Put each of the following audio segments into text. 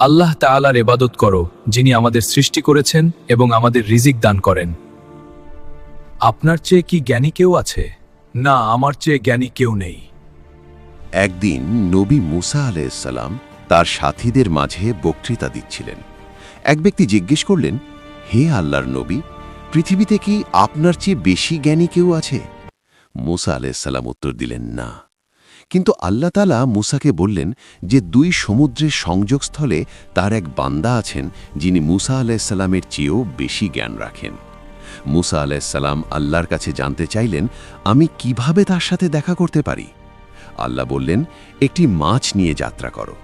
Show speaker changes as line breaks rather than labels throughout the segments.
আল্লাহ তাআলার এবাদত করো, যিনি আমাদের সৃষ্টি করেছেন এবং আমাদের রিজিক দান করেন। আপনার চেয়ে কি জ্ঞানী কেউ আছে? না, আমার চেয়ে জ্ঞানী কেউ নেই।
একদিন নবী মুসা আলাইসাল্লাম তার সাথীদের মাঝে বক্তৃতা দিচ্ছিলেন। এক ব্যক্তি জিজ্ঞেস করলেন, হে আল্লাহর নবী, পৃথিবীতে কি আপনার চেয়ে বেশি জ্ঞানী কেউ আছে? মুসা আলাইসাল্লাম উত্তর দিলেন, না। কিন্তু আল্লাহ তালা মুসাকে বললেন যে দুই সমুদ্রের সংযোগস্থলে তার এক বান্দা আছেন যিনি মুসা আলাইসাল্লামের চেয়েও বেশি জ্ঞান রাখেন। মুসা আলাইসাল্লাম আল্লাহর কাছে জানতে চাইলেন, আমি কীভাবে তার সাথে দেখা করতে পারি? আল্লাহ বললেন, একটি মাছ নিয়ে যাত্রা করো।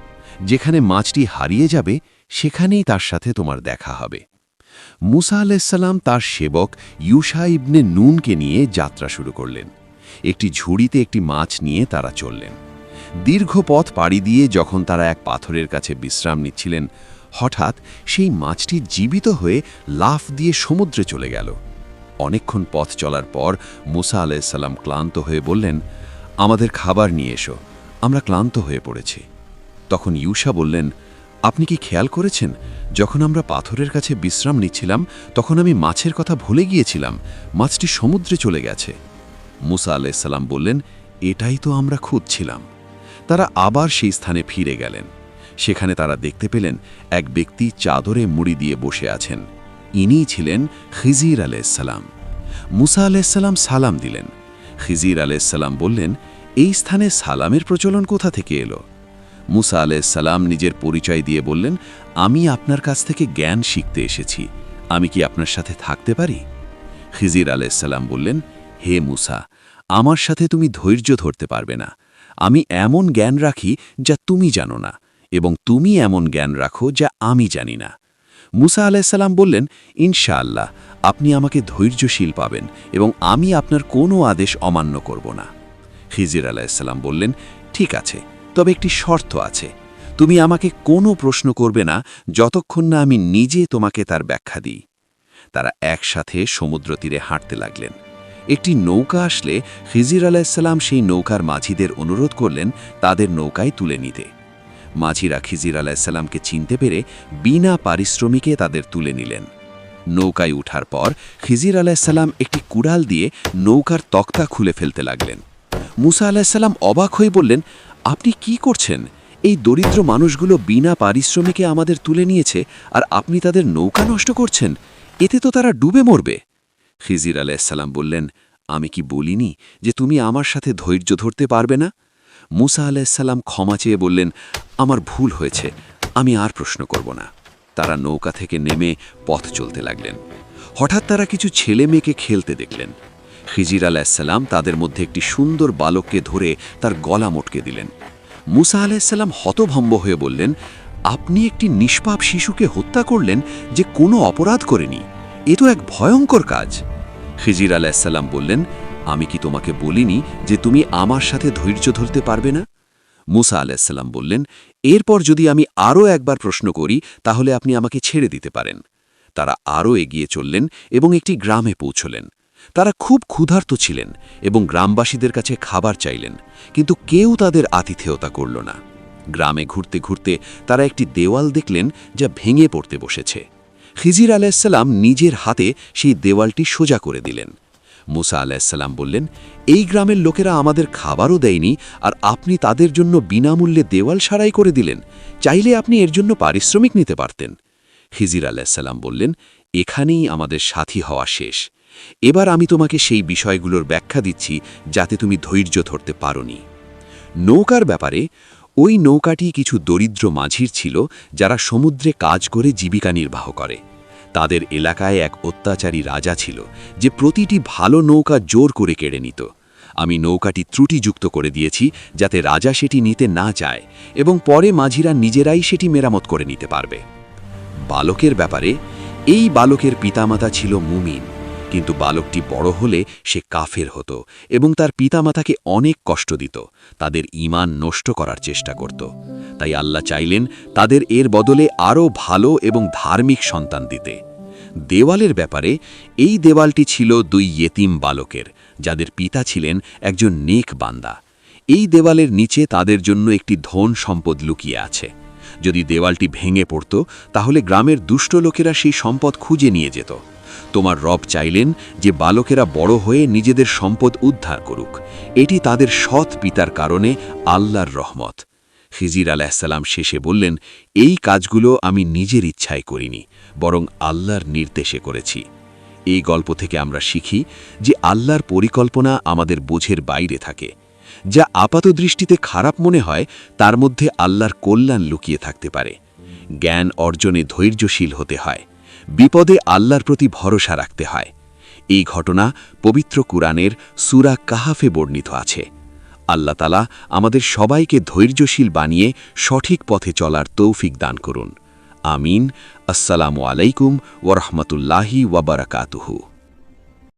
যেখানে মাছটি হারিয়ে যাবে, সেখানেই তার সাথে তোমার দেখা হবে। মুসা আলাইসাল্লাম তার সেবক ইউসা ইবনে নুনকে নিয়ে যাত্রা শুরু করলেন। একটি ঝুড়িতে একটি মাছ নিয়ে তারা চললেন। দীর্ঘ পথ পাড়ি দিয়ে যখন তারা এক পাথরের কাছে বিশ্রাম নিচ্ছিলেন, হঠাৎ সেই মাছটি জীবিত হয়ে লাফ দিয়ে সমুদ্রে চলে গেল। অনেকক্ষণ পথ চলার পর মুসা আলাইসাল্লাম ক্লান্ত হয়ে বললেন, আমাদের খাবার নিয়ে এসো, আমরা ক্লান্ত হয়ে পড়েছি। তখন ইউসা বললেন, আপনি কি খেয়াল করেছেন? যখন আমরা পাথরের কাছে বিশ্রাম নিচ্ছিলাম, তখন আমি মাছের কথা ভুলে গিয়েছিলাম। মাছটি সমুদ্রে চলে গেছে। মুসা আলাইসাল্লাম বললেন, এটাই তো আমরা খুঁজছিলাম। তারা আবার সেই স্থানে ফিরে গেলেন। সেখানে তারা দেখতে পেলেন এক ব্যক্তি চাদরে মুড়ি দিয়ে বসে আছেন। ইনিই ছিলেন খিজির আলাইসাল্লাম মুসা আলাইসাল্লাম সালাম দিলেন। খিজির আলাইসাল্লাম বললেন, এই স্থানে সালামের প্রচলন কোথা থেকে এলো? মুসা আলাইসাল্লাম নিজের পরিচয় দিয়ে বললেন, আমি আপনার কাছ থেকে জ্ঞান শিখতে এসেছি। আমি কি আপনার সাথে থাকতে পারি? খিজির আলাইসাল্লাম বললেন, হে মুসা আমার সাথে তুমি ধৈর্য ধরতে পারবে না। আমি এমন জ্ঞান রাখি যা তুমি জানো না, এবং তুমি এমন জ্ঞান রাখো যা আমি জানি না। মুসা আলাইসাল্লাম বললেন, ইনশাআল্লাহ, আপনি আমাকে ধৈর্যশীল পাবেন, এবং আমি আপনার কোনো আদেশ অমান্য করব না। খিজির আলাইসাল্লাম বললেন, ঠিক আছে, তবে একটি শর্ত আছে। তুমি আমাকে কোনো প্রশ্ন করবে না যতক্ষণ না আমি নিজে তোমাকে তার ব্যাখ্যা দিই। তারা একসাথে সমুদ্র তীরে হাঁটতে লাগলেন। একটি নৌকা আসলে খিজির আলাইসাল্লাম সেই নৌকার মাঝিদের অনুরোধ করলেন তাদের নৌকায় তুলে নিতে। মাঝিরা খিজির আলাইসাল্লামকে চিনতে পেরে বিনা পারিশ্রমিকে তাদের তুলে নিলেন। নৌকায় উঠার পর খিজির আলাইসাল্লাম একটি কুড়াল দিয়ে নৌকার তক্তা খুলে ফেলতে লাগলেন। মুসা আলাহিসাল্লাম অবাক হয়ে বললেন, আপনি কি করছেন? এই দরিদ্র মানুষগুলো বিনা পারিশ্রমিকে আমাদের তুলে নিয়েছে আর আপনি তাদের নৌকা নষ্ট করছেন? এতে তো তারা ডুবে মরবে। খিজির আলাইসাল্লাম বললেন, আমি কি বলিনি যে তুমি আমার সাথে ধৈর্য ধরতে পারবে না? মুসা আলাইসাল্লাম ক্ষমা চেয়ে বললেন, আমার ভুল হয়েছে, আমি আর প্রশ্ন করব না। তারা নৌকা থেকে নেমে পথ চলতে লাগলেন। হঠাৎ তারা কিছু ছেলে মেয়েকে খেলতে দেখলেন। খিজির আলাহিসাল্লাম তাদের মধ্যে একটি সুন্দর বালককে ধরে তার গলা মটকে দিলেন। মুসা আলাইসাল্লাম হতভম্ব হয়ে বললেন, আপনি একটি নিষ্পাপ শিশুকে হত্যা করলেন যে কোনো অপরাধ করেনি। এ তো এক ভয়ঙ্কর কাজ। খিজির আলাইসাল্লাম বললেন, আমি কি তোমাকে বলিনি যে তুমি আমার সাথে ধৈর্য ধরতে পারবে না? মুসা আলাহিসাল্লাম বললেন, এরপর যদি আমি আরও একবার প্রশ্ন করি, তাহলে আপনি আমাকে ছেড়ে দিতে পারেন। তারা আরও এগিয়ে চললেন এবং একটি গ্রামে পৌঁছলেন। তারা খুব ক্ষুধার্ত ছিলেন এবং গ্রামবাসীদের কাছে খাবার চাইলেন, কিন্তু কেউ তাদের আতিথেয়তা করল না। গ্রামে ঘুরতে ঘুরতে তারা একটি দেওয়াল দেখলেন যা ভেঙে পড়তে বসেছে। খিজির আলাইসাল্লাম নিজের হাতে সেই দেওয়ালটি সোজা করে দিলেন। মুসা আলাইসাল্লাম বললেন, এই গ্রামের লোকেরা আমাদের খাবারও দেয়নি আর আপনি তাদের জন্য বিনামূল্যে দেওয়াল সারাই করে দিলেন। চাইলে আপনি এর জন্য পারিশ্রমিক নিতে পারতেন। খিজির আলাইসাল্লাম বললেন, এখানেই আমাদের সাথী হওয়া শেষ। এবার আমি তোমাকে সেই বিষয়গুলোর ব্যাখ্যা দিচ্ছি যাতে তুমি ধৈর্য ধরতে পারোনি। নৌকার ব্যাপারে ওই নৌকাটি কিছু দরিদ্র মাঝির ছিল যারা সমুদ্রে কাজ করে জীবিকা নির্বাহ করে। তাদের এলাকায় এক অত্যাচারী রাজা ছিল যে প্রতিটি ভালো নৌকা জোর করে কেড়ে নিত। আমি নৌকাটি ত্রুটিযুক্ত করে দিয়েছি যাতে রাজা সেটি নিতে না চায় এবং পরে মাঝিরা নিজেরাই সেটি মেরামত করে নিতে পারবে। বালকের ব্যাপারে, এই বালকের পিতামাতা ছিল মুমিন। কিন্তু বালকটি বড় হলে সে কাফের হতো এবং তার পিতামাতাকে অনেক কষ্ট দিত, তাদের ইমান নষ্ট করার চেষ্টা করত। তাই আল্লাহ চাইলেন তাদের এর বদলে আরও ভালো এবং ধার্মিক সন্তান দিতে। দেওয়ালের ব্যাপারে এই দেওয়ালটি ছিল দুই ইয়েতিম বালকের, যাদের পিতা ছিলেন একজন নেক বান্দা। এই দেওয়ালের নিচে তাদের জন্য একটি ধন সম্পদ লুকিয়ে আছে। যদি দেওয়ালটি ভেঙে পড়ত, তাহলে গ্রামের দুষ্ট লোকেরা সেই সম্পদ খুঁজে নিয়ে যেত। তোমার রব চাইলেন যে বালকেরা বড় হয়ে নিজেদের সম্পদ উদ্ধার করুক। এটি তাদের সৎ পিতার কারণে আল্লাহর রহমত। খিজির আলাহিসাল্লাম শেষে বললেন, এই কাজগুলো আমি নিজের ইচ্ছায় করিনি, বরং আল্লাহর নির্দেশে করেছি। এই গল্প থেকে আমরা শিখি যে আল্লাহর পরিকল্পনা আমাদের বোঝের বাইরে থাকে। যা আপাত দৃষ্টিতে খারাপ মনে হয়, তার মধ্যে আল্লাহর কল্যাণ লুকিয়ে থাকতে পারে। জ্ঞান অর্জনে ধৈর্যশীল হতে হয়। বিপদে আল্লাহর প্রতি ভরসা রাখতে হয়। এই ঘটনা পবিত্র কুরআনের সুরা কাহাফে বর্ণিত আছে। আল্লাহ তালা আমাদের সবাইকে ধৈর্যশীল বানিয়ে সঠিক পথে চলার তৌফিক দান করুন। আমিন। আসসালামু আলাইকুম ওরহমতুল্লাহি ওয়াবারাকাতুহু